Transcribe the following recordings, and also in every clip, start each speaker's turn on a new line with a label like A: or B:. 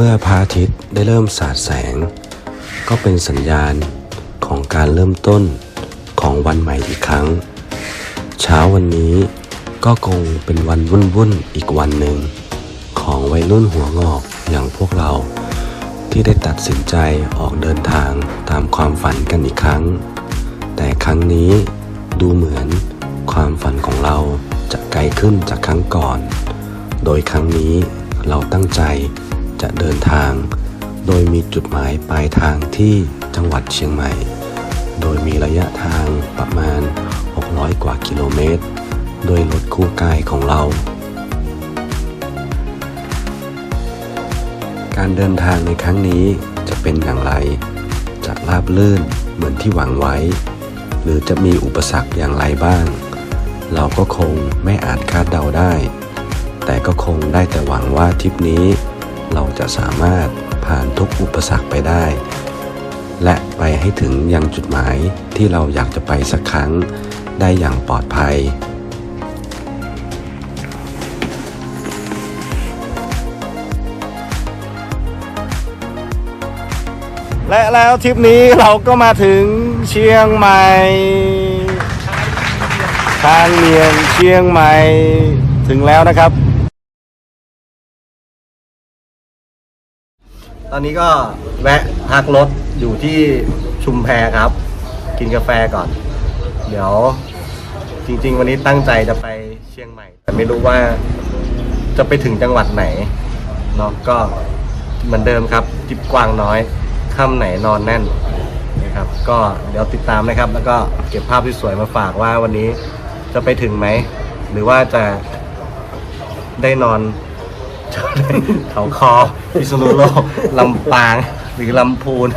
A: เมื่อพระอาทิตย์ได้เริ่มสาดแสง ก็เป็นสัญญาณของการเริ่มต้นของวันใหม่อีกครั้ง เช้าวันนี้ก็คงเป็นวันวุ่นๆอีกวันหนึ่ง ของวัยรุ่นหัวงอกอย่างพวกเรา ที่ได้ตัดสินใจออกเดินทางตามความฝันกันอีกครั้ง แต่ครั้งนี้ดูเหมือนความฝันของเราจะไกลขึ้นจากครั้งก่อน โดยครั้งนี้เราตั้งใจ จะเดินทาง โดยมีจุดหมายปลายทางที่จังหวัดเชียงใหม่ โดยมีระยะทางประมาณ 600 กว่ากิโลเมตร โดยรถคู่กายของเรา การเดินทางในครั้งนี้จะเป็นอย่างไร จะราบลื่นเหมือนที่หวังไว้ หรือจะมีอุปสรรคอย่างไรบ้าง เราก็คงไม่อาจคาดเดาได้ แต่ก็คงได้แต่หวังว่าทริปนี้ เราจะสามารถผ่านทุกอุปสรรคไปได้ และไปให้ถึงยังจุดหมายที่เราอยากจะไปสักครั้งได้อย่างปลอดภัย
B: และแล้วทริปนี้เราก็มาถึงเชียงใหม่ทางเมียงเชียงใหม่ถึงแล้วนะครับ ตอนนี้ก็แวะพักรถอยู่ที่ชุมแพครับ กินกาแฟก่อน เดี๋ยวจริง ๆ วันนี้ตั้งใจจะไปเชียงใหม่ แต่ไม่รู้ว่าจะไปถึงจังหวัดไหนเนาะก็เหมือนเดิมครับจิบกวางน้อยค่ำไหนนอนแน่นนะครับ ก็เดี๋ยวติดตามนะครับ แล้วก็เก็บภาพที่สวยมาฝากว่าวันนี้จะไปถึงไหม หรือว่าจะได้นอน เขาคอพิษณุโลกลำปางหรือลำพูน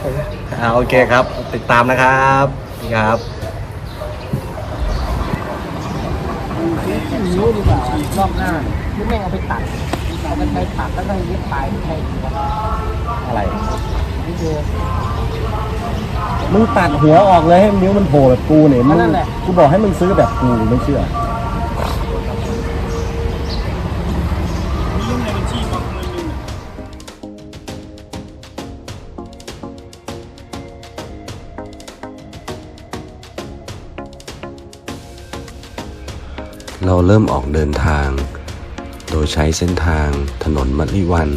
B: อ่าโอเคครับ ติดตามนะครับครับ
C: นิ้วดีกว่ารอบหน้าที่แม่งเอาไปตัดเอาไปไปตัดแล้วก็เย็บปลายให้
B: อะไร
C: นี่คือ
B: มึงตัดหัวออกเลยให้นิ้วมันโผล่แบบกูเนี่ยมึง
C: นั่นแหละ
B: กูบอกให้มึงซื้อแบบกูไม่เชื่อ
A: เราเริ่มออกเดินทาง โดยใช้เส้นทางถนนมัลลิวัน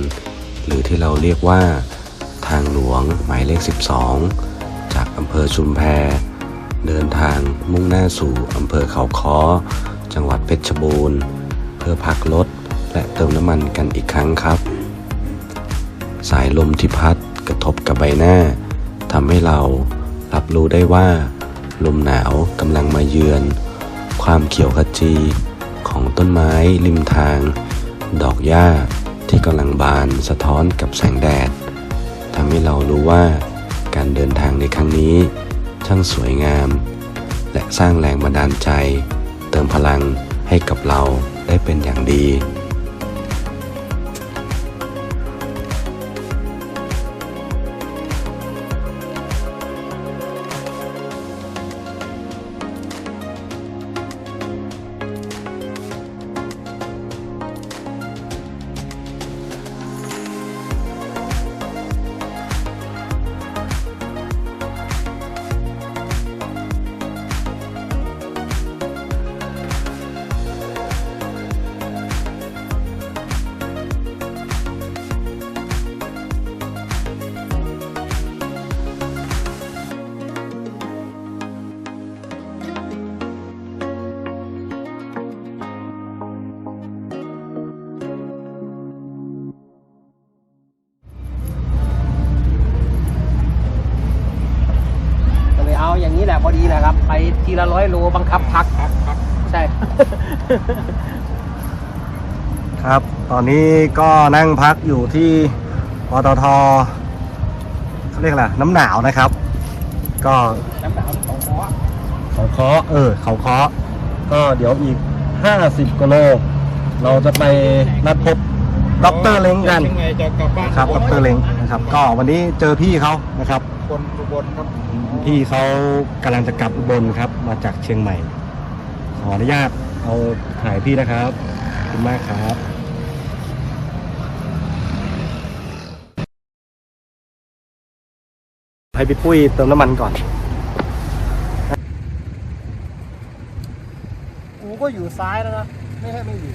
A: หรือที่เราเรียกว่า ทางหลวงหมายเลข 12 จากอำเภอชุมแพ เดินทางมุ่งหน้าสู่อำเภอเขาค้อ จังหวัดเพชรบูรณ์ เพื่อพักรถ และเติมน้ำมันกันอีกครั้งครับ สายลมที่พัดกระทบกับใบหน้าทำให้เรารับรู้ได้ว่า ลมหนาวกำลังมาเยือน ความเขียวขจีของต้นไม้ริมทาง ดอกหญ้าที่กำลังบานสะท้อนกับแสงแดดทำให้เรารู้ว่าการเดินทางในครั้งนี้ ช่างสวยงาม และสร้างแรงบันดาลใจ เติมพลังให้กับเราได้เป็นอย่างดี
C: ทีละร้อยโลบังคับพักใช่
B: ครับ ตอนนี้ก็นั่งพักอยู่ที่ปตทเขาเรียกอะไรน้ำหนาวนะครับ ก็
C: น้ำหนาวของคอ
B: เขาเคาะเออ เขาเคาะก็เดี๋ยวอีก50กิโล เราจะไปนัดพบดรเล้งกัน
D: ยังไงจะกลับบ้าน
B: ครับดรเล้งนะครับ ก็วันนี้เจอพี่เขานะครับ
D: คนอุบลครับ
B: พี่เขากำลังจะกลับอุบลครับ มาจากเชียงใหม่ ขออนุญาตเอาถ่ายพี่นะครับขอบคุณมากครับให้พี่ปุ้ยเติมน้ำมันก่อน
C: กูก็อยู่ซ้ายแล้วนะ ไม่ให้ไม่อยู่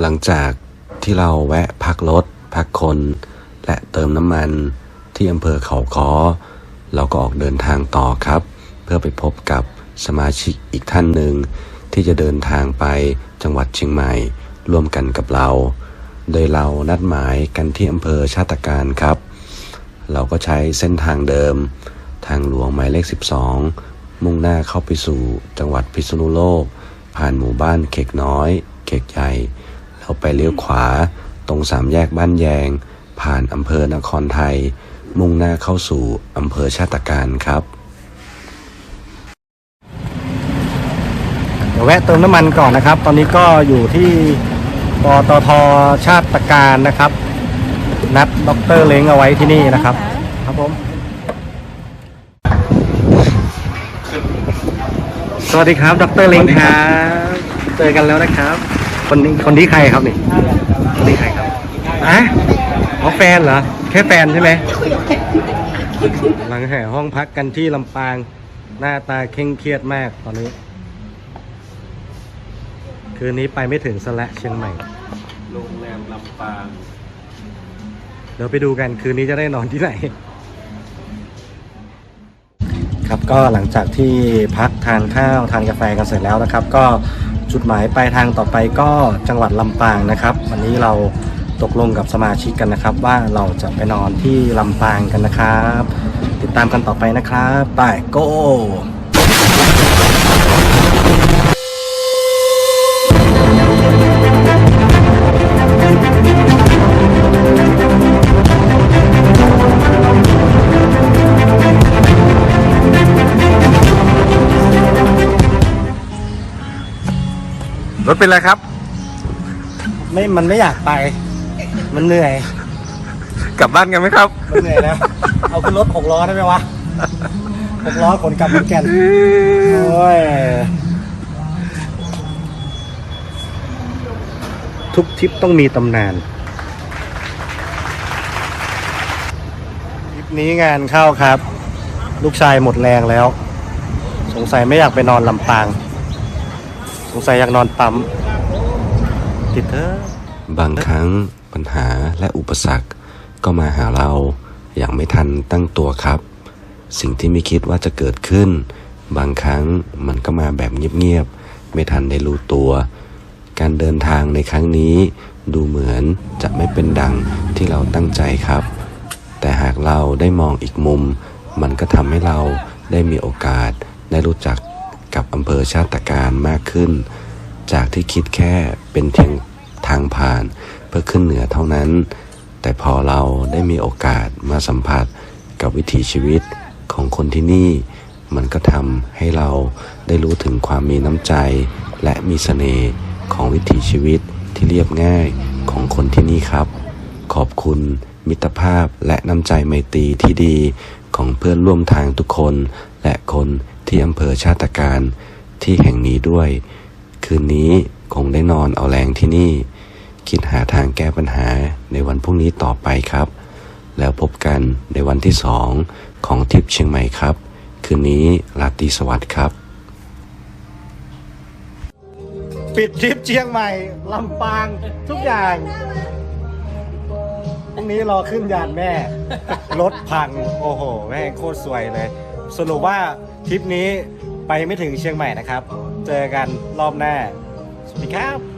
A: หลังจากที่เราแวะพักรถ พักคน และเติมน้ำมันที่อำเภอเขาค้อ เราก็ออกเดินทางต่อครับ เพื่อไปพบกับสมาชิกอีกท่านหนึ่ง ที่จะเดินทางไปจังหวัดเชียงใหม่ ร่วมกันกับเรา โดยเรานัดหมายกันที่อำเภอชาติการครับ เราก็ใช้เส้นทางเดิม ทางหลวงหมายเลข 12 มุ่งหน้าเข้าไปสู่จังหวัดพิษณุโลก ผ่านหมู่บ้านเขกน้อย เขกใหญ่ เราไปเลี้ยวขวา ตรงสามแยกบ้านแยง ผ่านอำเภอนครไทย มุ่งหน้าเข้าสู่อำเภอชาติการครับ
B: เดี๋ยวแวะเติมน้ำมันก่อนนะครับ ตอนนี้ก็อยู่ที่ปตทชาติการนะครับ นัดด็อกเตอร์เล้งเอาไว้ที่นี่นะครับ ครับผม สวัสดีครับดรเล้งครับ เจอกันแล้วนะครับ คนนี้คนที่ใครครับนี่คนนี้ใครครับอะอ๋อแฟนเหรอ แค่แฟนใช่ไหมหลังแห่ห้องพักกันที่ลำปาง หน้าตาเคร่งเครียดมากตอนนี้ คืนนี้ไปไม่ถึงสละเชียงใหม่
A: โรงแรมลำปาง
B: เดี๋ยวไปดูกันคืนนี้จะได้นอนที่ไหน ครับก็หลังจากที่พักทานข้าวทานกาแฟกันเสร็จแล้วนะครับ ก็ จุดหมายปลายทางต่อไปก็จังหวัดลำปางนะครับ วันนี้เราตกลงกับสมาชิกกันนะครับ ว่าเราจะไปนอนที่ลำปางกันนะครับ ติดตามกันต่อไปนะครับไปโก้
D: รถเป็นไรครับ
B: ไม่มันไม่อยากไป มันเหนื่อย
D: กลับบ้านกันไหมครับ
B: มันเหนื่อยแล้ว เอาขึ้นรถหกล้อได้ไหมวะหกล้อขนกลับขอนแก่นโอ้ยทุกทริปต้องมีตำนานทริปนี้งานเข้าครับ ลูกชายหมดแรงแล้ว สงสัยไม่อยากไปนอนลำปาง สงสัยอยากนอนปั๊มติดเถอะ
A: บางครั้งปัญหาและอุปสรรคก็มาหาเราอย่างไม่ทันตั้งตัวครับ สิ่งที่ไม่คิดว่าจะเกิดขึ้น บางครั้งมันก็มาแบบเงียบๆไม่ทันได้รู้ตัว การเดินทางในครั้งนี้ ดูเหมือนจะไม่เป็นดังที่เราตั้งใจครับ แต่หากเราได้มองอีกมุม มันก็ทำให้เราได้มีโอกาสได้รู้จัก กับอำเภอชาติการมากขึ้น จากที่คิดแค่เป็นเพียงทางผ่านเพื่อขึ้นเหนือเท่านั้น แต่พอเราได้มีโอกาสมาสัมผัสกับวิถีชีวิตของคนที่นี่ มันก็ทำให้เราได้รู้ถึงความมีน้ำใจ และมีเสน่ห์ของวิถีชีวิตที่เรียบง่ายของคนที่นี่ครับ ขอบคุณมิตรภาพและน้ำใจไมตรีที่ดีของเพื่อนร่วมทางทุกคน และคน ที่อำเภอชาติการที่แห่งนี้ด้วย คืนนี้คงได้นอนเอาแรงที่นี่ คิดหาทางแก้ปัญหาในวันพรุ่งนี้ต่อไปครับ แล้วพบกันในวันที่สองของทริปเชียงใหม่ครับ คืนนี้ราตรีสวัสดิ์ครับ
B: ปิดทริปเชียงใหม่ลำปางทุกอย่างพรุ่งนี้รอขึ้นยานแม่ รถพัง โอ้โห แม่งโคตรสวยเลย สรุปว่า ทริปนี้ไปไม่ถึงเชียงใหม่นะครับ เจอกันรอบหน้า สวัสดีครับ